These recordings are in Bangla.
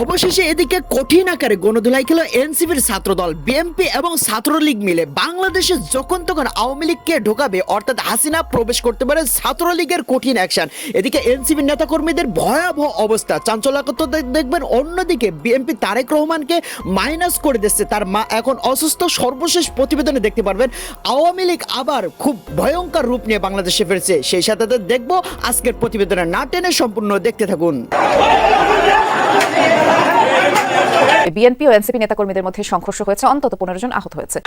অবশেষে এদিকে কঠিন আকারে গণধুলাই খেল এনসিপির ছাত্রদল, বিএনপি এবং ছাত্রলীগ মিলে। বাংলাদেশে যখন তখন আওয়ামী লীগকে ঢোকাবে, অর্থাৎ হাসিনা প্রবেশ করতে পারে ছাত্রলীগের কঠিন অ্যাকশন এদিকে এনসিপির নেতাকর্মীদের ভয়াবহ অবস্থা। চাঞ্চল্যকর দেখবেন, অন্যদিকে বিএনপি তারেক রহমানকে মাইনাস করে দিচ্ছে। তার মা এখন অসুস্থ, সর্বশেষ প্রতিবেদনে দেখতে পারবেন, আওয়ামী লীগ আবার খুব ভয়ঙ্কর রূপ নিয়ে বাংলাদেশে ফিরছে। সেই সাথে সাথে দেখব আজকের প্রতিবেদনে। না টেনে সম্পূর্ণ দেখতে থাকুন। বিএনপি ও এনসিপি নেতাকর্মীদের মধ্যে সংঘর্ষ হয়েছে অন্তত পনেরো জন আহত হয়েছে।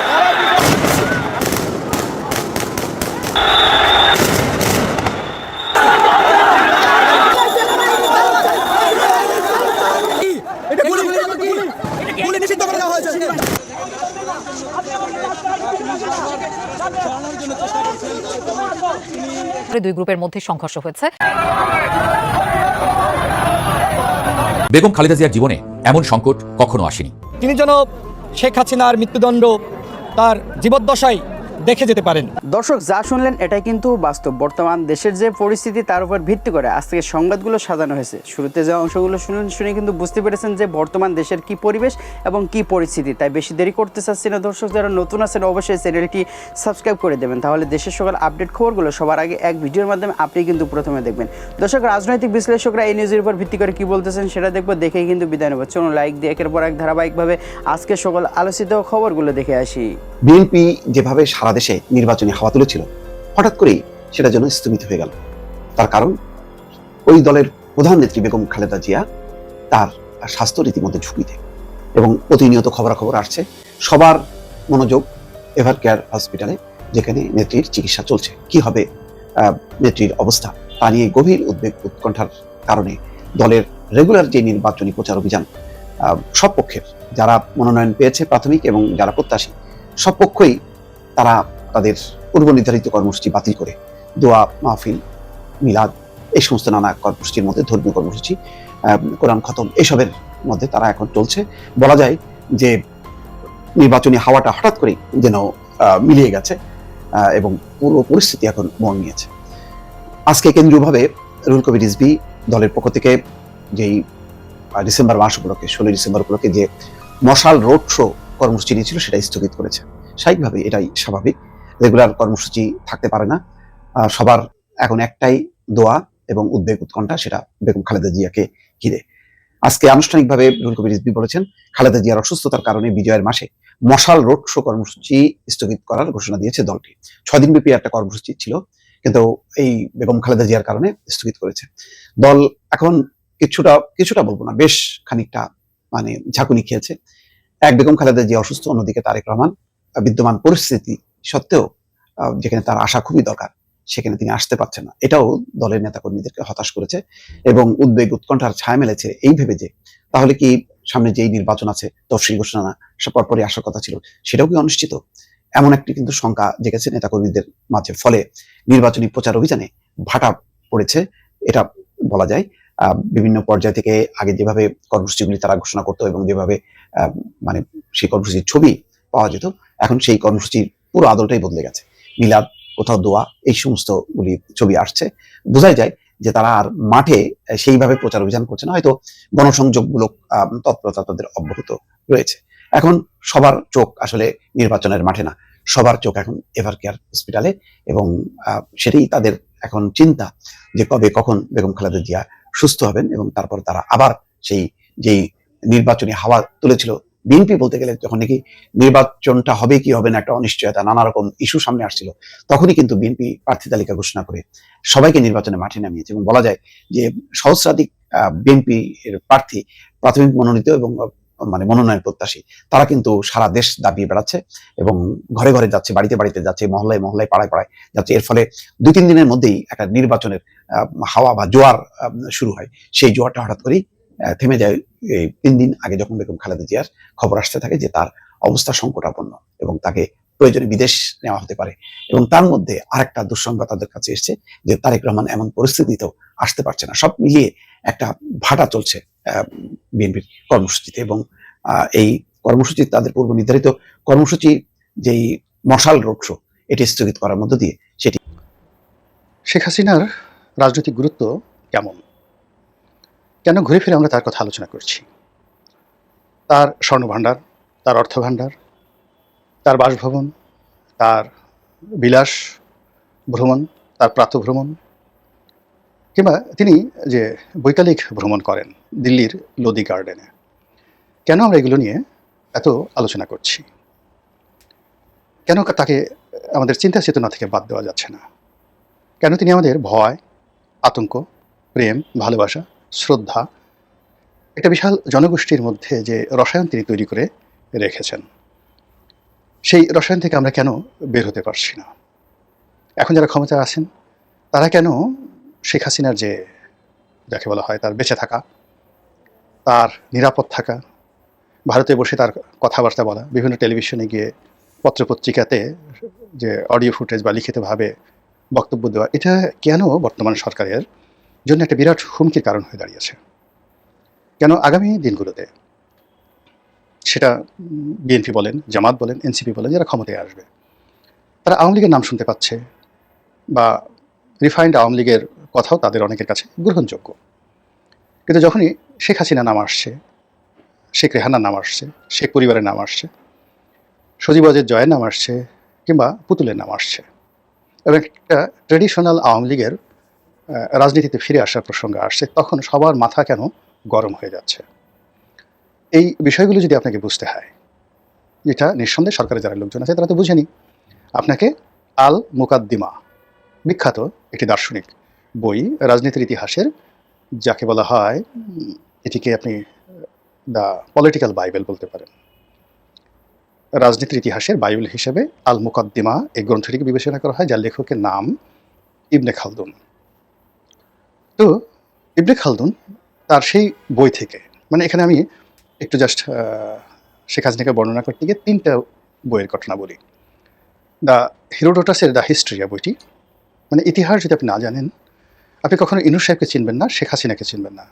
দুই গ্রুপের মধ্যে সংঘর্ষ হয়েছে। বেগম খালেদা জিয়ার জীবনে এমন সংকট কখনো আসেনি। তিনি যেন শেখ হাসিনার মৃত্যুদণ্ড তার জীবদ্দশায় দেখে যেতে পারেন। দর্শক যা শুনলেন এটাই কিন্তু বাস্তব। বর্তমান দেশের যে পরিস্থিতি তার উপর ভিত্তি করে আজ থেকে সংবাদগুলো সাজানো হয়েছে। শুরুতে যে অংশগুলো শুনলেন শুনে কিন্তু বুঝতে পেরেছেন যে বর্তমান দেশের কি পরিবেশ এবং কি পরিস্থিতি। তাই বেশি দেরি করতে চাচ্ছি না। দর্শক যারা নতুন আছেন অবশ্যই চ্যানেলটি সাবস্ক্রাইব করে দেবেন। তাহলে দেশের সকল আপডেট খবরগুলো সবার আগে এক ভিডিওর মাধ্যমে আপনি কিন্তু প্রথমে দেখবেন। দর্শক রাজনৈতিক বিশ্লেষকরা এই নিউজের উপর ভিত্তি করে কি বলতেছেন সেটা দেখব দেখেই কিন্তু বিদায় নেব। চলুন লাইক দিয়ে একের পর এক ধারাবাহিকভাবে আজকে সকল আলোচিত খবরগুলো দেখে আসি। বিএনপি যেভাবে সারা দেশে নির্বাচনী হাওয়া তুলেছিল, হঠাৎ করেই সেটা যেন স্থগিত হয়ে গেল। তার কারণ, ওই দলের প্রধান নেত্রী বেগম খালেদা জিয়া তার স্বাস্থ্য রীতিমতো ঝুঁকিতে। এবং প্রতিনিয়ত খবরাখবর আসছে, সবার মনোযোগ এভার কেয়ার হসপিটালে, যেখানে নেত্রীর চিকিৎসা চলছে। কি হবে নেত্রীর অবস্থা, তা নিয়ে গভীর উদ্বেগ উৎকণ্ঠার কারণে দলের রেগুলার যে নির্বাচনী প্রচার অভিযান সব পক্ষের, যারা মনোনয়ন পেয়েছে প্রাথমিক এবং যারা প্রত্যাশী, সব পক্ষই তারা তাদের পূর্ব নির্ধারিত কর্মসূচি বাতিল করে। দোয়া, মাহফিল, মিলাদ, এই সমস্ত নানা কর্মসূচির মধ্যে ধর্মীয় কর্মসূচি কোরআন খতম, এসবের মধ্যে তারা এখন চলছে। বলা যায় যে নির্বাচনী হাওয়াটা হঠাৎ করেই যেন মিলিয়ে গেছে এবং পুরো পরিস্থিতি এখন মোড় নিয়েছে। আজকে কেন্দ্রীয়ভাবে রুল কবির রিজবি দলের পক্ষ থেকে যেই ডিসেম্বর মাস উপলক্ষে, ষোলোই ডিসেম্বর উপলক্ষে যে মশাল রোড শো কর্মসূচি নিয়েছিল, সেটা স্থগিত করেছে। স্বাভাবিকভাবে এটাই স্বাভাবিক। রেগুলার কর্মসূচি থাকতে পারে না। সবার এখন একটাই দোয়া এবং উদ্বেগ উৎকণ্ঠা, সেটা বেগম খালেদা জিয়াকে ঘিরে। আজকে আনুষ্ঠানিকভাবে রুল কবির রিজভী বলেছেন, খালেদা জিয়ার অসুস্থতার কারণে বিজয়ের মাসে মশাল রোড শো কর্মসূচি স্থগিত করার ঘোষণা দিয়েছে দলটি। ছদিন ব্যাপী একটা কর্মসূচি ছিল, কিন্তু এই বেগম খালেদা জিয়ার কারণে স্থগিত করেছে। দল এখন কিছুটা কিছুটা বলব না, বেশ খানিকটা মানে ঝাঁকুনি খেয়েছে। এক বেগম খালেদা জিয়া অসুস্থ, অন্যদিকে তারেক রহমান। বিদ্যমান পরিস্থিতি সত্ত্বেও যেখানে তার আশা খুবই দরকার, সেখানে তিনি আসতে পারছেন না। এটাও দলের নেতাকর্মীদেরকে হতাশ করেছে এবং উদ্বেগ উৎকণ্ঠার ছায়া মেলেছে এই ভেবে যে, তাহলে কি সামনে যেই নির্বাচন আছে, তফসিল ঘোষণা পরপরই আসার কথা ছিল, সেটাও কি অনিশ্চিত? এমন একটি কিন্তু শঙ্কা জেগেছে নেতাকর্মীদের মাঝে, ফলে নির্বাচনী প্রচার অভিযানে ভাটা পড়েছে, এটা বলা যায়। বিভিন্ন পর্যায় থেকে আগে যেভাবে কর্মসূচিগুলি তারা ঘোষণা করতো এবং যেভাবে মানে সেই কর্মসূচির ছবি পাওয়া যেত। এখন সেই কর্মসূচির পুরো আদলটাই বদলে গেছে। মিলাদ, কোথাও দোয়া, এই সমস্ত গুলি ছবি আসছে। বোঝাই যায় যে তারা আর মাঠে সেইভাবে প্রচার অভিযান করছে না, হয়তো গণসংযোগমূলক তৎপরতা তাদের অব্যাহত রয়েছে। এখন সবার চোখ আসলে নির্বাচনের মাঠে না। সবার চোখ এখন এভার কেয়ার হসপিটালে এবং সেটাই তাদের এখন চিন্তা যে কবে কখন বেগম খালেদা জিয়া সুস্থ হবেন এবং তারপর তারা আবার সেই, যেই নির্বাচনী হাওয়া তুলেছিল বিএনপি বলতে গেলে যখন নাকি নির্বাচনটা হবে কি হবে না একটা অনিশ্চয়তা, নানা রকম ইস্যু সামনে আসছিল, তখনই কিন্তু বিএনপি প্রার্থী তালিকা ঘোষণা করে সবাইকে নির্বাচনে মাঠে নামিয়েছে এবং বলা যায় যে সহস্রাধিক বিএনপি এর প্রার্থী প্রাথমিক মনোনীত এবং মানে মনোনয়ন প্রত্যাশী, তারা কিন্তু সারা দেশ দাবিয়ে বেড়াচ্ছে এবং ঘরে ঘরে যাচ্ছে, বাড়িতে বাড়িতে যাচ্ছে, মহল্লায় মহল্লায়, পাড়ায় পাড়ায় যাচ্ছে। এর ফলে দুই তিন দিনের মধ্যেই একটা নির্বাচনের হাওয়া বা জোয়ার শুরু হয়। সেই জোয়ারটা হঠাৎ করেই থেমে যায়, এই তিন দিন আগে যখন বেগম খালেদা জিয়ার খবর আসতে থাকে যে তার অবস্থা সংকটাপন্ন এবং তাকে প্রয়োজনে বিদেশ নেওয়া হতে পারে এবং তার মধ্যে আরেকটা দুঃসংবাদ তাদের কাছে এসেছে যে তারেক রহমান এমন পরিস্থিতিতেও আসতে পারছে না। সব মিলিয়ে একটা ভাটা চলছে বিএনপির কর্মসূচিতে এবং এই কর্মসূচি তাদের পূর্ব নির্ধারিত কর্মসূচি যেই মশাল রোড শো, এটি স্থগিত করার মধ্য দিয়ে সেটি শেখ হাসিনার রাজনৈতিক গুরুত্ব কেমন? কেন ঘুরে ফিরে আমরা তার কথা আলোচনা করছি? তার স্বর্ণভাণ্ডার, তার অর্থভাণ্ডার, তার বাসভবন, তার বিলাস ভ্রমণ, তার প্রাতভ্রমণ, কিংবা তিনি যে বৈকালিক ভ্রমণ করেন দিল্লির লোদি গার্ডেনে, কেন আমরা এগুলো নিয়ে এত আলোচনা করছি? কেন তাকে আমাদের চিন্তা চেতনা থেকে বাদ দেওয়া যাচ্ছে না? কেন তিনি আমাদের ভয়, আতঙ্ক, প্রেম, ভালোবাসা শ্রদ্ধা, একটা বিশাল জনগোষ্ঠীর মধ্যে যে রসায়ন তিনি তৈরি করে রেখেছেন। সেই রসায়ন থেকে আমরা কেন বের হতে পারছি না? এখন যারা ক্ষমতায় আছেন, তারা কেন শেখ হাসিনার যে, যাকে বলা হয় তার বেঁচে থাকা, তার নিরাপদ থাকা, ভারতে বসে তার কথাবার্তা বলা, বিভিন্ন টেলিভিশনে গিয়ে পত্রপত্রিকাতে যে অডিও ফুটেজ বা লিখিতভাবে বক্তব্য দেওয়া, এটা কেন বর্তমান সরকারের জন্য একটা বিরাট হুমকির কারণ হয়ে দাঁড়িয়েছে। কেন আগামী দিনগুলোতে? সেটা বিএনপি বলেন, জামাত বলেন, এনসিপি বলেন, যারা ক্ষমতায় আসবে, তারা আওয়ামী লীগের নাম শুনতে পাচ্ছে বা রিফাইন্ড আওয়ামী লীগের কথাও তাদের অনেকের কাছে গ্রহণযোগ্য। কিন্তু যখনই শেখ হাসিনা নাম আসছে, শেখ রেহানার নাম আসছে, শেখ পরিবারের নাম আসছে সজীবজের জয়ের নাম আসছে কিংবা পুতুলের নাম আসছে, এবং একটা ট্রেডিশনাল আওয়ামী লীগের রাজনীতিতে ফিরে আসার প্রসঙ্গ আসছে, তখন সবার মাথা কেন গরম হয়ে যাচ্ছে? এই বিষয়গুলো যদি আপনাকে বুঝতে হয় যেটা নিঃসন্দেহে সরকারের যারা লোকজন আছে, তারা তো বুঝেনি। আপনাকে আল মুকাদ্দিমা, বিখ্যাত একটি দার্শনিক বই রাজনীতির ইতিহাসের, যাকে বলা হয়, এটিকে আপনি, দ্য পলিটিক্যাল বাইবেল বলতে পারেন। রাজনীতির ইতিহাসের বাইবেল হিসেবে আল মুকদ্দিমা এই গ্রন্থটিকে বিবেচনা করা হয়, যার লেখকের নাম ইবনে খালদুন। তো ইবনে খালদুন তার সেই বই থেকে মানে এখানে আমি একটু জাস্ট শেখ হাসিনাকে বর্ণনা করতে গিয়ে তিনটা বইয়ের ঘটনা বলি। দ্য হিরোডোটাসের দ্য হিস্ট্রিয়া বইটি মানে ইতিহাস যদি আপনি না জানেন, আপনি কখনো ইনুর সাহেবকে চিনবেন না, শেখ হাসিনাকে চিনবেন না।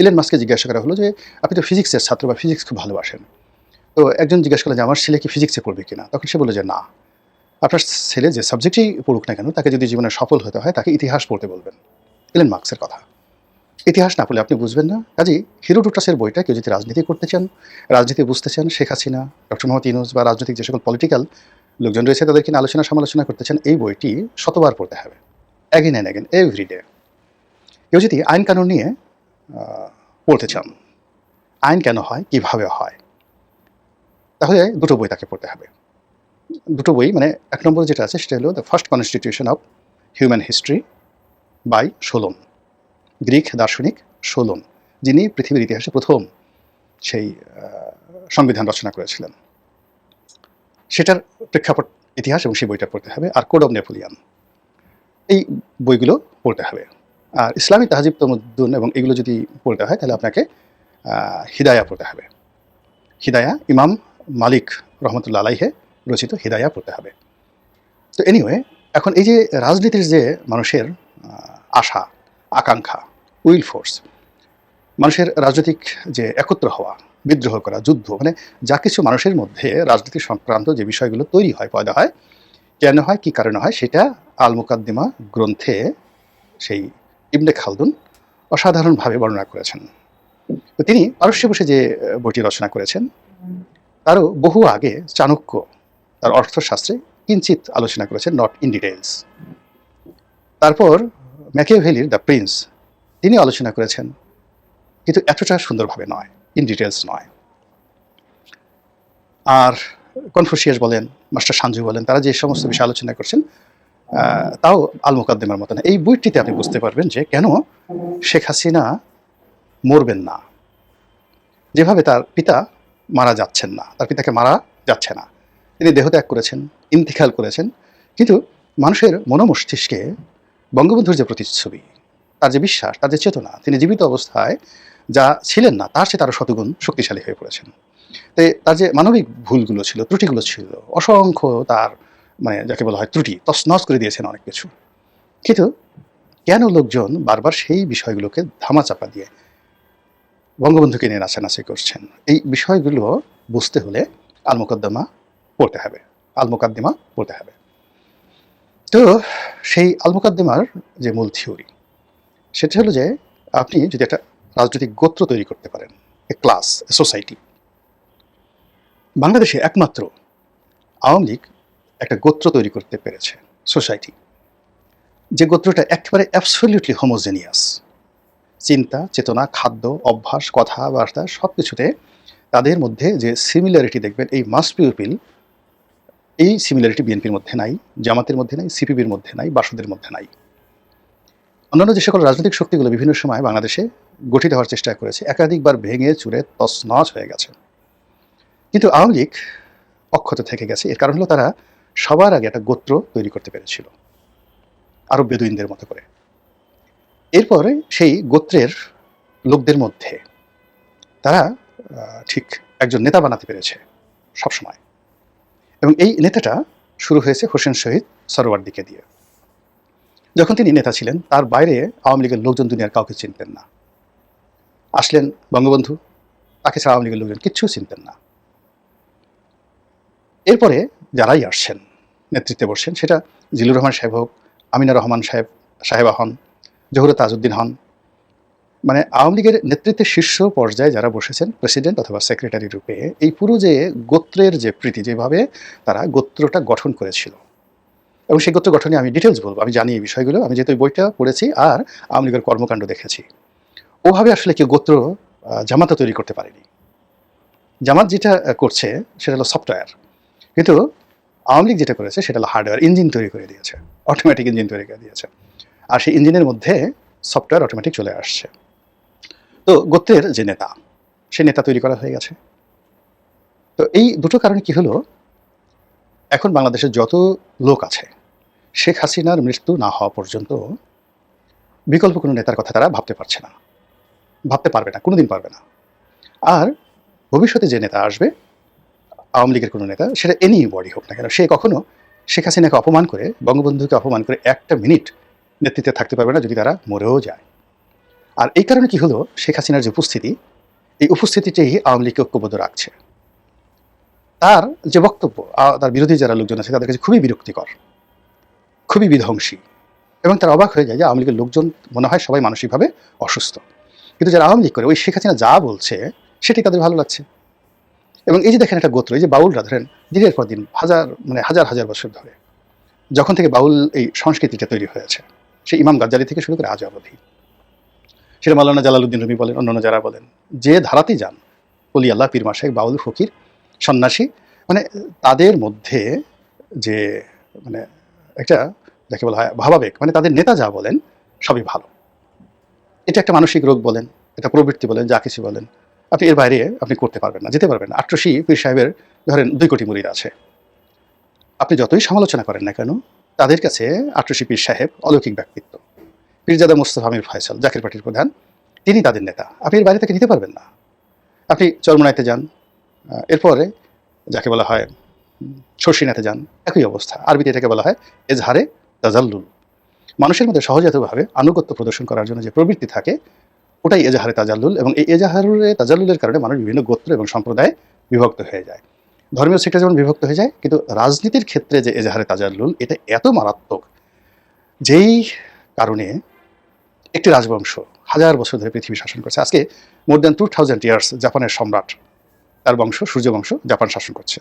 ইলেন মাসকে জিজ্ঞাসা করা হলো যে, আপনি তো ফিজিক্সের ছাত্র বা ফিজিক্স খুব ভালোবাসেন তো একজন জিজ্ঞাসা করল যে, আমার ছেলে কি ফিজিক্সে পড়বে কিনা তখন সে বলল যে, না। আপনার ছেলে যে সাবজেক্টেই পড়ুক না কেন, তাকে যদি জীবনে সফল হতে হয়, তাকে ইতিহাস পড়তে বলবেন। ইলেন মার্কসের কথা। ইতিহাস না পড়লে আপনি বুঝবেন না। কাজেই হিরোডোটাসের বইটা কেউ যদি রাজনীতি করতে চান, রাজনীতি বুঝতে চান, শেখ হাসিনা, ডক্টর মোহাম্মদ ইউনুস বা রাজনৈতিক যে সকল পলিটিক্যাল লোকজন রয়েছে, তাদেরকে নিয়ে আলোচনা সমালোচনা করতে চান, এই বইটি শতবার পড়তে হবে। Again and again every day কেউ যদি আইন কানুন নিয়ে পড়তে চান, আইন কেন হয়, কীভাবে হয়, তাহলে দুটো বই তাকে পড়তে হবে। দুটো বই মানে এক নম্বর যেটা আছে, সেটা হলো the first constitution of human history by Solon Greek দার্শনিক সোলন যিনি পৃথিবীর ইতিহাসে প্রথম সেই সংবিধান রচনা করেছিলেন। সেটার প্রেক্ষাপট ইতিহাস এবং সেই বইটা পড়তে হবে, আর কোড অব নেপোলিয়ান। এই বইগুলো পড়তে হবে। আর ইসলামী তাহাজিব তমুদ্দুন এবং এগুলো যদি পড়তে হয়, তাহলে আপনাকে হিদায়া পড়তে হবে। হিদায়া ইমাম মালিক রহমতুল্লা আলাইহে রচিত হিদায়া পড়তে হবে। তো এনিওয়ে এখন এই যে রাজনীতির যে মানুষের আশা, আকাঙ্ক্ষা, উইল ফোর্স। মানুষের রাজনৈতিক যে একত্র হওয়া, বিদ্রোহ করা, যুদ্ধ মানে যা কিছু মানুষের মধ্যে রাজনীতি সংক্রান্ত যে বিষয়গুলো তৈরি হয়, পয়দা হয়, কেন হয়, কি কারণে হয়, সেটা আল মুকাদ্দিমা গ্রন্থে সেই ইবনে খালদুন অসাধারণভাবে বর্ণনা করেছেন। তো তিনি পারস্যে বসে যে বইটি রচনা করেছেন, তারও বহু আগে চাণক্য তার অর্থশাস্ত্রে কিঞ্চিত আলোচনা করেছেন, নট ইন ডিটেলস তারপর ম্যাকিয়াভেলির দ্য প্রিন্স তিনি আলোচনা করেছেন। কিন্তু এতটা সুন্দরভাবে নয় ইন ডিটেলস নয়। আর কনফুসিয়াস বলেন মাস্টার সাঞ্জু বলেন তারা যে সমস্ত বিষয়ে আলোচনা করছেন তাও আল মুকাদ্দিমার মতো না এই বইটিতে আপনি বুঝতে পারবেন যে কেন শেখ হাসিনা মরবেন না। যেভাবে তার পিতা মারা যাচ্ছেন না তার পিতাকে মারা যাচ্ছে না। তিনি দেহত্যাগ করেছেন ইন্তিকাল করেছেন কিন্তু মানুষের মনোমস্তিষ্কে বঙ্গবন্ধুর যে প্রতিচ্ছবি, তার যে বিশ্বাস, তার যে চেতনা, তিনি জীবিত অবস্থায় যা ছিলেন না, তার চেয়ে তারও শতগুণ শক্তিশালী হয়ে পড়েছেন। তাই তার যে মানবিক ভুলগুলো ছিল, ত্রুটিগুলো ছিল, অসংখ্য তার মানে যাকে বলা হয় ত্রুটি, তছনছ করে দিয়েছেন অনেক কিছু। কিন্তু কেন লোকজন বারবার সেই বিষয়গুলোকে ধামাচাপা দিয়ে বঙ্গবন্ধুকে নিয়ে নাচানাচি করছেন? এই বিষয়গুলো বুঝতে হলে আল মোকদ্দমা পড়তে হবে। আল মোকাদ্দিমা পড়তে হবে। তো সেই আল মোকাদ্দিমার যে মূল থিওরি, সেটা হলো যে আপনি যদি একটা রাজনৈতিক গোত্র তৈরি করতে পারেন, এ ক্লাস, এ সোসাইটি, বাংলাদেশে একমাত্র আওয়ামী লীগ একটা গোত্র তৈরি করতে পেরেছে, সোসাইটি। যে গোত্রটা একেবারে অ্যাবসলিউটলি হোমোজেনিয়াস চিন্তা, চেতনা, খাদ্য, অভ্যাস, কথাবার্তা সব কিছুতে তাদের মধ্যে যে সিমিলারিটি দেখবেন, এই মাস পিউপিল এই সিমিলারিটি বিএনপির মধ্যে নাই, জামাতের মধ্যে নাই সিপিবির মধ্যে নাই, বাসুদের মধ্যে নাই। অন্যান্য যে সকল রাজনৈতিক শক্তিগুলো বিভিন্ন সময় বাংলাদেশে গঠিত হওয়ার চেষ্টা করেছে, একাধিকবার ভেঙে চুরে তছনছ হয়ে গেছে। কিন্তু আওয়ামী লীগ অক্ষত থেকে গেছে, এর কারণ হলো তারা সবার আগে একটা গোত্র তৈরি করতে পেরেছিল আরব বেদুইনদের মতো করে। এরপরে সেই গোত্রের লোকদের মধ্যে তারা ঠিক একজন নেতা বানাতে পেরেছে সবসময়। এবং এই নেতাটা শুরু হয়েছে হোসেন শহীদ সরোয়ার্দিকে দিয়ে। যখন তিনি নেতা ছিলেন, তার বাইরে আওয়ামী লীগের লোকজন দুনিয়ার কাউকে চিনতেন না। আসলেন বঙ্গবন্ধু, তাকে ছাড়া আওয়ামী লীগের লোকজন কিচ্ছু চিনতেন না। এরপরে যারাই আসছেন, নেতৃত্বে বসছেন, সেটা জিলুর রহমান সাহেব হোক আমিনা রহমান সাহেব, সাহেবা হন জহুরা তাজউদ্দিন হন মানে আওয়ামী লীগের নেতৃত্বের শীর্ষ পর্যায়ে যারা বসেছেন প্রেসিডেন্ট অথবা সেক্রেটারি রূপে, এই পুরো যে গোত্রের যে প্রীতি, যেভাবে তারা গোত্রটা গঠন করেছিল। এবং সেই গোত্র গঠনে আমি ডিটেলস বলব, আমি জানি এই বিষয়গুলো, আমি যেহেতু বইটা পড়েছি আর আওয়ামী লীগের কর্মকাণ্ড দেখেছি। ওভাবে আসলে কেউ গোত্র জামাতা তৈরি করতে পারেনি। জামাত যেটা করছে সেটা হলো সফটওয়্যার কিন্তু আওয়ামী লীগ যেটা করেছে সেটা হলো হার্ডওয়্যার ইঞ্জিন তৈরি করে দিয়েছে। অটোমেটিক ইঞ্জিন তৈরি করে দিয়েছে। আর সেই ইঞ্জিনের মধ্যে সফটওয়্যার অটোমেটিক চলে আসছে। তো গোত্রের যে নেতা, সে নেতা তৈরি করা হয়ে গেছে। তো এই দুটো কারণে কি হলো? এখন বাংলাদেশের যত লোক আছে, শেখ হাসিনার মৃত্যু না হওয়া পর্যন্ত বিকল্প কোনো নেতার কথা তারা ভাবতে পারছে না। ভাবতে পারবে না, কোনোদিন পারবে না। আর ভবিষ্যতে যে নেতা আসবে, আওয়ামী লীগের কোনো নেতা, সেটা এনি বডি হোক না কেন, সে কখনো শেখ হাসিনাকে অপমান করে, বঙ্গবন্ধুকে অপমান করে একটা মিনিট নেতৃত্বে থাকতে পারবে না যদি তারা মরেও যায়। আর এই কারণে কি হলো, শেখ হাসিনার যে উপস্থিতি, এই উপস্থিতিটাই আওয়ামী লীগকে ঐক্যবদ্ধ রাখছে। তার যে বক্তব্য তার বিরোধী যারা লোকজন আছে, তাদের কাছে খুবই বিরক্তিকর, খুবই বিধ্বংসী এবং তারা অবাক হয়ে যায় যে আওয়ামী লীগের লোকজন মনে হয় সবাই মানসিকভাবে অসুস্থ। কিন্তু যারা আওয়ামী লীগ করে, ওই শেখ হাসিনা যা বলছে সেটি তাদের ভালো লাগছে। এবং এই যে দেখেন একটা গোত্র, এই যে বাউলরা, ধরেন দিনের পর দিন, হাজার মানে হাজার হাজার বছর ধরে, যখন থেকে বাউল এই সংস্কৃতিটা তৈরি হয়েছে, সেই ইমাম গাজ্জালি থেকে শুরু করে আজ অবধি সেটা মালানা জালালউদ্দিন রুমি বলেন, অন্যান্য যারা বলেন। যে ধারাতেই যান অলি আল্লাহ, পীর মাসাই বাউল ফকির, সন্ন্যাসী মানে তাদের মধ্যে যে মানে একটা যাকে বলা হয় ভাবাবেগ মানে তাদের নেতা যা বলেন, সবই ভালো। এটা একটা মানসিক রোগ বলেন, এটা প্রবৃত্তি বলেন, যা কিছু বলেন, আপনি এর বাইরে আপনি করতে পারবেন না, যেতে পারবেন না। পীর সাহেবের ধরেন দুই কোটি মুরিদ আছে। আপনি যতই সমালোচনা করেন না কেন, তাদের কাছে আট্রসি পীর সাহেব অলৌকিক ব্যক্তিত্ব। পীরজাদা মুস্তফা আমির ফয়সাল, জাকির পার্টির প্রধান, তিনি তাদের নেতা। আপনি এর বাইরে থেকে নিতে পারবেন না। আপনি চরমনাইতে যান এরপরে যাকে বলা হয় শর্ষিনাতে যান, একই অবস্থা। আরবিতে এটাকে বলা হয় এজহারে তাজাল্লুল। মানুষের মধ্যে সহজাতভাবে আনুগত্য প্রদর্শন করার জন্য যে প্রবৃত্তি থাকে, ওটাই এজাহারে তাজাল্লুল এবং এই এজাহারে তাজাল্লুলের কারণে মানুষ বিভিন্ন গোত্র এবং সম্প্রদায়ে বিভক্ত হয়ে যায়। ধর্মীয় সেক্টর যেমন বিভক্ত হয়ে যায়, কিন্তু রাজনীতির ক্ষেত্রে যে এজাহারে তাজাল্লুল, এটা এত মারাত্মক, যেই কারণে একটি রাজবংশ হাজার বছর ধরে পৃথিবী শাসন করছে। আজকে more than two thousand years জাপানের সম্রাট, তার বংশ, সূর্য বংশ জাপান শাসন করছে।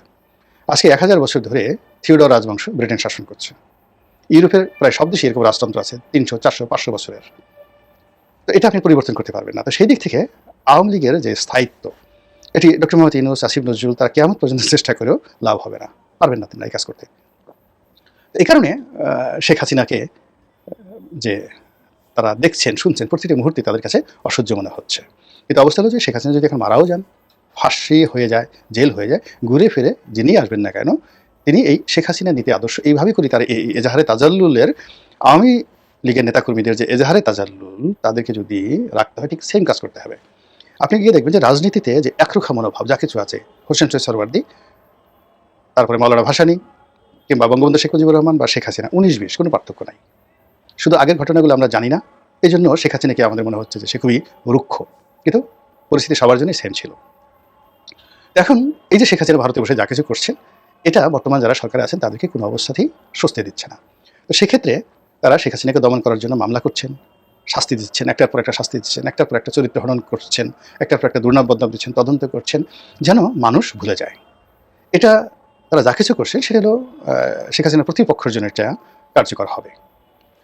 আজকে এক হাজার বছর ধরে থিওডর রাজবংশ ব্রিটেন শাসন করছে। ইউরোপের প্রায় সব দেশে এরকম রাজতন্ত্র আছে, তিনশো, চারশো, পাঁচশো বছরের। তো এটা আপনি পরিবর্তন করতে পারবেন না। তো সেই দিক থেকে আওয়ামী লীগের যে স্থায়িত্ব, এটি ডক্টর মোহাম্মদ ইউনুস, আসিফ নজরুল, তারা কেমন পর্যন্ত চেষ্টা করেও লাভ হবে না। পারবেন না তিনি এই কাজ করতে। এই কারণে শেখ হাসিনাকে, যে তারা দেখছেন, শুনছেন, প্রতিটি মুহূর্তে তাদের কাছে অসহ্য মনে হচ্ছে। কিন্তু অবস্থা হলো যে শেখ হাসিনা যদি এখন মারাও যান, ফাঁসি হয়ে যায়, জেল হয়ে যায়, ঘুরে ফিরে যিনি আসবেন না কেন, তিনি এই শেখ হাসিনা নীতি আদর্শ এইভাবেই করি তার এই এজাহারে তাজাল্লুলের আওয়ামী লীগের নেতাকর্মীদের যে এজাহারে তাজাল্লুল, তাদেরকে যদি রাখতে হয়, ঠিক সেম কাজ করতে হবে। আপনি গিয়ে দেখবেন যে রাজনীতিতে যে একরুখা মনোভাব, যা কিছু আছে, হোসেন সৈয়দ সরওয়ার্দি, তারপরে মৌলানা ভাসানী, কিংবা বঙ্গবন্ধু শেখ মুজিবুর রহমান বা শেখ হাসিনা, উনিশ বিশ, কোনো পার্থক্য নাই। শুধু আগের ঘটনাগুলো আমরা জানি না এই জন্য শেখ হাসিনাকে আমাদের মনে হচ্ছে যে সে খুবই রুক্ষ। কিন্তু পরিস্থিতি সবার জন্যই সেম ছিল। এখন এই যে শেখ হাসিনা ভারতে বসে যা কিছু করছে এটা বর্তমান যারা সরকারে আছেন, তাদেরকে কোনো অবস্থাতেই স্বস্তি দিচ্ছে না। তো সেক্ষেত্রে তারা শেখ হাসিনাকে দমন করার জন্য মামলা করছেন, শাস্তি দিচ্ছেন, একটার পর একটা শাস্তি দিচ্ছেন, একটার পর একটা চরিত্র হনন করছেন, একটার পর একটা দুর্নাম বদনাম দিচ্ছেন, তদন্ত করছেন, যেন মানুষ ভুলে যায়। এটা তারা যা কিছু করছে সেটা হলো শেখ হাসিনার প্রতিপক্ষের জন্য এটা কার্যকর হবে।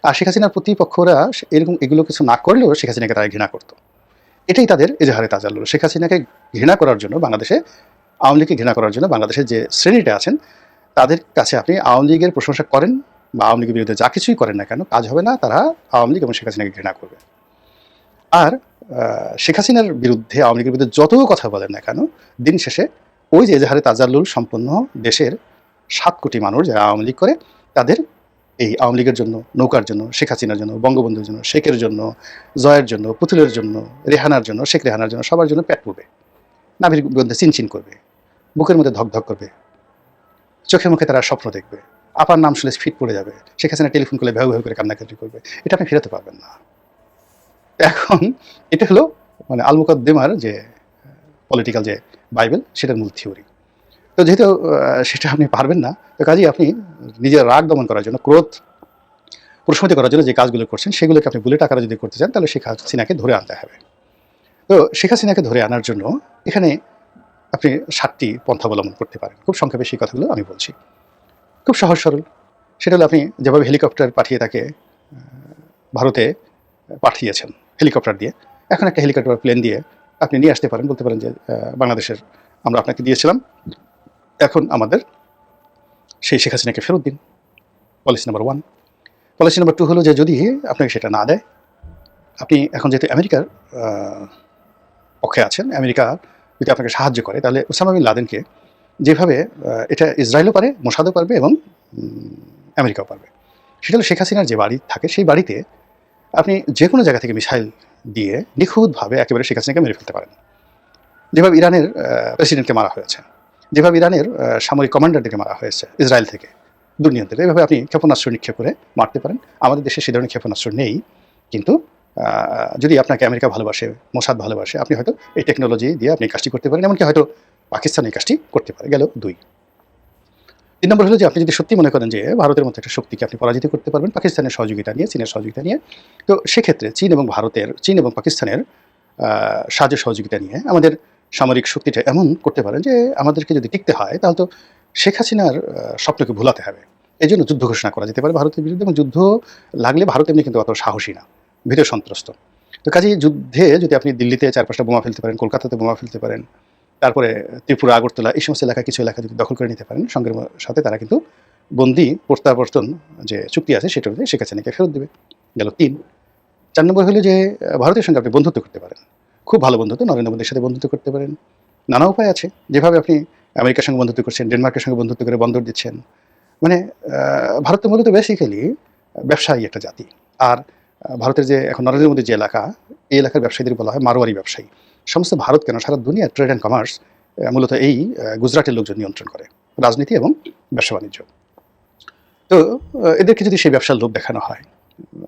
আর শেখ হাসিনার প্রতিপক্ষরা এরকম এগুলো কিছু না করলেও শেখ হাসিনাকে তারা ঘৃণা করতো। এটাই তাদের এজাহারে তাজাল্লুল। শেখ হাসিনাকে ঘৃণা করার জন্য বাংলাদেশে, আওয়ামী লীগকে ঘৃণা করার জন্য বাংলাদেশের যে শ্রেণীটা আছেন, তাদের কাছে আপনি আওয়ামী লীগের প্রশংসা করেন বা আওয়ামী লীগের বিরুদ্ধে যা কিছুই করেন না কেন, কাজ হবে না, তারা আওয়ামী লীগ এবং শেখ হাসিনাকে ঘৃণা করবে। আর শেখ হাসিনার বিরুদ্ধে, আওয়ামী লীগের বিরুদ্ধে যত কথা বলেন না কেন, দিন শেষে ওই যে এজাহারে তাজাল্লুল সম্পন্ন দেশের সাত কোটি মানুষ যারা আওয়ামী লীগ করে, তাদের এই আওয়ামী লীগের জন্য, নৌকার জন্য, শেখ হাসিনার জন্য, বঙ্গবন্ধুর জন্য, শেখের জন্য, জয়ের জন্য, পুতুলের জন্য, রেহানার জন্য, শেখ রেহানার জন্য, সবার জন্য পেট পড়বে। নাভির মধ্যে চিনচিন করবে। বুকের মধ্যে ধকধক করবে। চোখে মুখে তারা স্বপ্ন দেখবে। আপার নাম শুনে ফিট পড়ে যাবে। শেখ হাসিনা টেলিফোন করলে ভেউ ভেউ করে কান্নাকাটি করবে। এটা আপনি ফেরাতে পারবেন না। এখন এটা হলো মানে আলমুকদ্দেমার যে পলিটিক্যাল যে বাইবেল, সেটার মূল থিওরি তো যেহেতু সেটা আপনি পারবেন না, তো কাজেই আপনি নিজের রাগ দমন করার জন্য, ক্রোধ প্রশমিত করার জন্য যে কাজগুলো করছেন, সেগুলোকে আপনি বুলেট আকারে যদি করতে চান, তাহলে শেখ হাসিনাকে ধরে আনতে হবে। তো শেখ হাসিনাকে ধরে আনার জন্য এখানে আপনি সাতটি পন্থা অবলম্বন করতে পারেন। খুব সংক্ষেপে সেই কথাগুলো আমি বলছি। খুব সহজ সরল। সেটা হলো আপনি যেভাবে হেলিকপ্টার পাঠিয়ে তাকে ভারতে পাঠিয়েছেন, হেলিকপ্টার দিয়ে। এখন একটা হেলিকপ্টার প্লেন দিয়ে আপনি নিয়ে আসতে পারেন। বলতে পারেন যে বাংলাদেশের, আমরা আপনাকে দিয়েছিলাম। এখন আমাদের সেই শেখ হাসিনাকে ফেরত দিন। Policy number one. Policy number two হলো যে যদি আপনাকে সেটা না দেয়, আপনি এখন যেহেতু আমেরিকার পক্ষে আছেন, আমেরিকা যদি আপনাকে সাহায্য করে, তাহলে ওসামা বিন লাদেনকে যেভাবে এটা ইসরায়েলও পারে, মোসাদও পারবে এবং আমেরিকাও পারবে। সেটা হলো শেখ হাসিনার যে বাড়ি থাকে, সেই বাড়িতে আপনি যে কোনো জায়গা থেকে মিসাইল দিয়ে নিখুঁতভাবে একেবারে শেখ হাসিনাকে মেরে ফেলতে পারেন। যেভাবে ইরানের প্রেসিডেন্টকে মারা হয়েছে। যেভাবে ইরানের সামরিক কমান্ডারদেরকে মারা হয়েছে ইসরায়েল থেকে দুর্নিয়ন্ত্রে এভাবে আপনি ক্ষেপণাস্ত্র নিক্ষেপ করে মারতে পারেন। আমাদের দেশে সে ধরনের ক্ষেপণাস্ত্র নেই, কিন্তু যদি আপনাকে আমেরিকা ভালোবাসে, মোসাদ ভালোবাসে, আপনি হয়তো এই টেকনোলজি দিয়ে আপনি কাজটি করতে পারেন, এমনকি হয়তো পাকিস্তান এই কাজটি করতে পারে। গেল দুই। তিন নম্বর হলো যে, আপনি যদি সত্যি মনে করেন যে, ভারতের মতো একটা শক্তিকে আপনি পরাজিত করতে পারবেন, পাকিস্তানের সহযোগিতা নিয়ে, চীনের সহযোগিতা নিয়ে, তো সেক্ষেত্রে চীন এবং ভারতের, চীন এবং পাকিস্তানের সাহায্য সহযোগিতা নিয়ে আমাদের সামরিক শক্তিটা এমন করতে পারেন যে আমাদেরকে যদি টিকতে হয়, তাহলে তো শেখ হাসিনার স্বপ্নকে ভুলাতে হবে। এই জন্য যুদ্ধ ঘোষণা করা যেতে পারে ভারতের বিরুদ্ধে এবং যুদ্ধ লাগলে ভারত এমনি কিন্তু অত সাহসী না, ভীত সন্ত্রস্ত। তো কাজেই যুদ্ধে যদি আপনি দিল্লিতে চার পাঁচটা বোমা ফেলতে পারেন, কলকাতাতে বোমা ফেলতে পারেন, তারপরে ত্রিপুরা, আগরতলা, এই সমস্ত এলাকা কিছু এলাকা যদি দখল করে নিতে পারেন সঙ্গের সাথে তারা কিন্তু বন্দি প্রত্যাবর্তন যে চুক্তি আছে সেটা শেখ হাসিনাকে ফেরত দেবে। গেল তিন। চার নম্বর হলো যে ভারতের সঙ্গে আপনি বন্ধুত্ব করতে পারেন। খুব ভালো বন্ধুত্ব নরেন্দ্র মোদীর সাথে বন্ধুত্ব করতে পারেন। নানা উপায় আছে। যেভাবে আপনি আমেরিকার সঙ্গে বন্ধুত্ব করছেন ডেনমার্কের সঙ্গে বন্ধুত্ব করে বন্দর দিচ্ছেন। মানে আহ, ভারত তো বেসিক্যালি ব্যবসায়ী একটা জাতি। আর ভারতের যে এখন নরেন্দ্র মোদীর যে এলাকা এই এলাকার ব্যবসায়ীদের বলা হয় মারোয়ারি ব্যবসায়ী। সমস্ত ভারত কেন? সারা দুনিয়া ট্রেড অ্যান্ড কমার্স মূলত এই গুজরাটের লোকজন নিয়ন্ত্রণ করে। রাজনীতি এবং ব্যবসা বাণিজ্য। তো এদেরকে যদি সেই ব্যবসার লোভ দেখানো হয়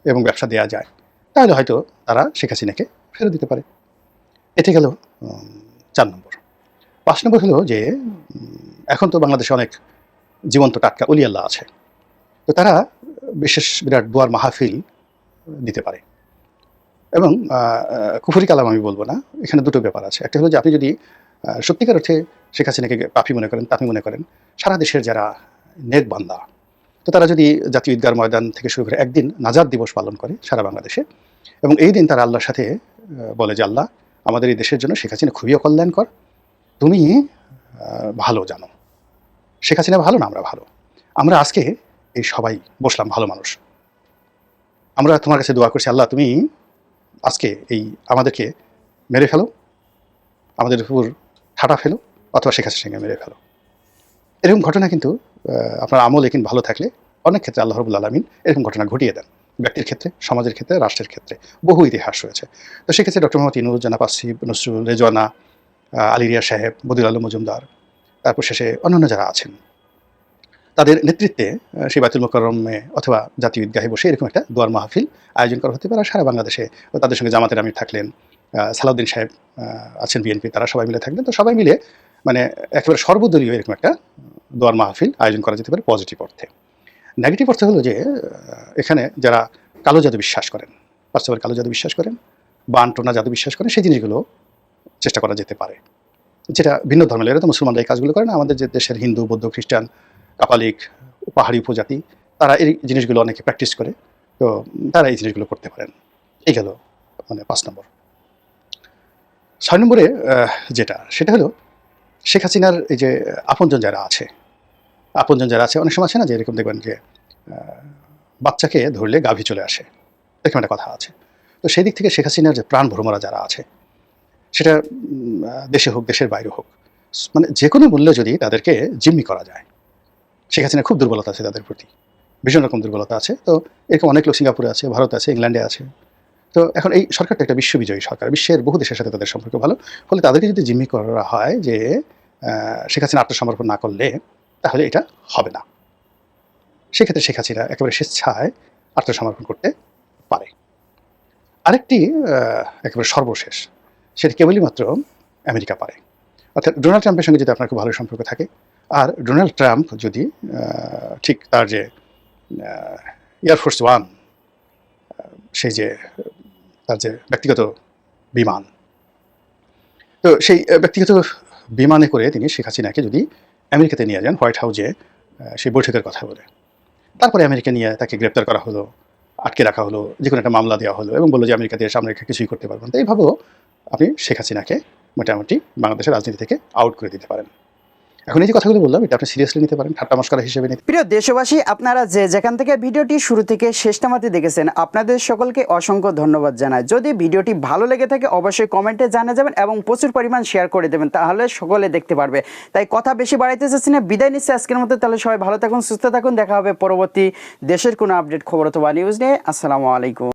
এবং ব্যবসা দেওয়া যায় তাহলে হয়তো তারা শেখ হাসিনাকে ফেরত দিতে পারে। এতে গেল চার নম্বর। পাঁচ নম্বর হলো যে এখন তো বাংলাদেশে অনেক জীবন্ত টাটকা অলিয়াল্লাহ আছে। তো তারা বিশেষ বিরাট দোয়ার মাহফিল দিতে পারে। এবং আহ, কালাম আমি বলব না এখানে দুটো ব্যাপার আছে। একটা হলো যে আপনি যদি সত্যিকার অর্থে শেখ হাসিনাকে পাপি মনে করেন তাপি মনে করেন সারা দেশের যারা নেক বান্দা তো তারা যদি জাতীয় ঈদগার ময়দান থেকে শুরু করে একদিন নাজাদ দিবস পালন করে সারা বাংলাদেশে এবং এই দিন তারা আল্লাহর সাথে বলে যে আল্লাহ আমাদের এই দেশের জন্য শেখ হাসিনা খুবই অকল্যাণকর। তুমি ভালো জানো। শেখ হাসিনা ভালো না, আমরা ভালো। আমরা আজকে এই সবাই বসলাম ভালো মানুষ। আমরা তোমার কাছে দোয়া করছি, আল্লাহ তুমি আজকে এই আমাদেরকে মেরে ফেলো। আমাদের উপর ঠাটা ফেলো, অথবা শেখ হাসিনাকে মেরে ফেলো। এরকম ঘটনা কিন্তু আপনার আমল একিন ভালো থাকলে অনেক ক্ষেত্রে আল্লাহ রবুল আলমিন এরকম ঘটনা ঘটিয়ে দেন। ব্যক্তির ক্ষেত্রে সমাজের ক্ষেত্রে রাষ্ট্রের ক্ষেত্রে বহু ইতিহাস রয়েছে। তো সেক্ষেত্রে ডক্টর মোহাম্মদ ইনুর জানাব আসিফ নসরুল আহ, আলিরিয়া সাহেব বদির আলম মজুমদার তারপর শেষে অন্যান্য যারা আছেন তাদের নেতৃত্বে সেই বাতুল মোকরমে অথবা জাতীয় ঈদগাহে বসে এরকম একটা দোয়ার মাহফিল আয়োজন করা হতে পারে। সারা বাংলাদেশে তাদের সঙ্গে জামাতের আমির থাকলেন সালাউদ্দিন সাহেব আছেন বিএনপি তারা সবাই মিলে থাকলেন। তো সবাই মিলে মানে একেবারে সর্বদলীয় এরকম একটা দোয়ার মাহফিল আয়োজন করা যেতে পারে পজিটিভ অর্থে। নেগেটিভ অর্থে হলো যে, এখানে যারা কালো জাদু বিশ্বাস করেন, বাস্তবের কালো জাদু বিশ্বাস করেন বা আন্টনা জাদু বিশ্বাস করেন, সেই জিনিসগুলো চেষ্টা করা যেতে পারে। যেটা ভিন্ন ধর্মের, এরা তো মুসলমানরা এই কাজগুলো করে না। আমাদের যে দেশের হিন্দু, বৌদ্ধ, খ্রিস্টান, কাপালিক, পাহাড়ি উপজাতি, তারা এই জিনিসগুলো অনেকে প্র্যাকটিস করে, তো তারা এই জিনিসগুলো করতে পারেন। এই গেল মানে পাঁচ নম্বর। ছয় নম্বরে যেটা, সেটা হলো শেখ হাসিনার এই যে আপনজন যারা আছে আপনজন যারা আছে, অনেক সময় আছে না যে এরকম দেখবেন যে বাচ্চাকে ধরলে গাভী চলে আসে। এরকম একটা কথা আছে। তো সেই দিক থেকে শেখ হাসিনার যে প্রাণ ভ্রমরা যারা আছে, সেটা দেশে হোক, দেশের বাইরে হোক মানে যে কোনো মূল্যে যদি তাদেরকে জিম্মি করা যায়, শেখ হাসিনার খুব দুর্বলতা আছে তাদের প্রতি। ভীষণ রকম দুর্বলতা আছে। তো এরকম অনেক লোক সিঙ্গাপুরে আছে, ভারত আছে, ইংল্যান্ডে আছে। তো এখন এই সরকারটা একটা বিশ্ববিজয়ী সরকার, বিশ্বের বহু দেশের সাথে তাদের সম্পর্ক ভালো। ফলে তাদেরকে যদি জিম্মি করা হয় যে শেখ হাসিনা আত্মসমর্পণ না করলে তাহলে এটা হবে না। সেক্ষেত্রে শেখ হাসিনা একেবারে স্বেচ্ছায় আত্মসমর্পণ করতে পারে। আরেকটি একেবারে সর্বশেষ, সেটা কেবলই মাত্র আমেরিকা পারে। অর্থাৎ ডোনাল্ড ট্রাম্পের সঙ্গে যদি আপনার খুব ভালো সম্পর্ক থাকে, আর ডোনাল্ড ট্রাম্প যদি ঠিক তার যে এয়ারফোর্স ওয়ান সেই যে, তার যে ব্যক্তিগত বিমান, তো সেই ব্যক্তিগত বিমানে করে তিনি শেখ হাসিনাকে যদি আমেরিকাতে নিয়ে যান, হোয়াইট হাউজে সেই বৈঠকের কথা বলে। তারপরে আমেরিকা নিয়ে তাকে গ্রেপ্তার করা হলো, আটকে রাখা হলো যে কোনো একটা মামলা দেওয়া হলো এবং বলল যে আমেরিকাতে সামনে রেখে কিছুই করতে পারবেন তো এইভাবেও আপনি শেখ হাসিনাকে মোটামুটি বাংলাদেশের রাজনীতি থেকে আউট করে দিতে পারেন। এখন এই যে কথাগুলো বললাম, এটা আপনি সিরিয়াসলি নিতে পারেন, ঠাট্টা মস্করা হিসেবে নিতে প্রিয় দেশবাসী, আপনারা যে যেখান থেকে ভিডিওটি শুরু থেকে শেষ নামাতে দেখেছেন, আপনাদের সকলকে অসংখ্য ধন্যবাদ জানাই। যদি ভিডিওটি ভালো লেগে থাকে, অবশ্যই কমেন্টে জানা যাবেন এবং প্রচুর পরিমাণ শেয়ার করে দেবেন, তাহলে সকলে দেখতে পারবে। তাই কথা বেশি বাড়াইতে চাচ্ছি না, বিদায় নিচ্ছে আজকের মতো, তাহলে সবাই ভালো থাকুন, সুস্থ থাকুন, দেখা হবে পরবর্তী দেশের কোনো আপডেট খবর অথবা নিউজ নিয়ে। আসসালামু আলাইকুম।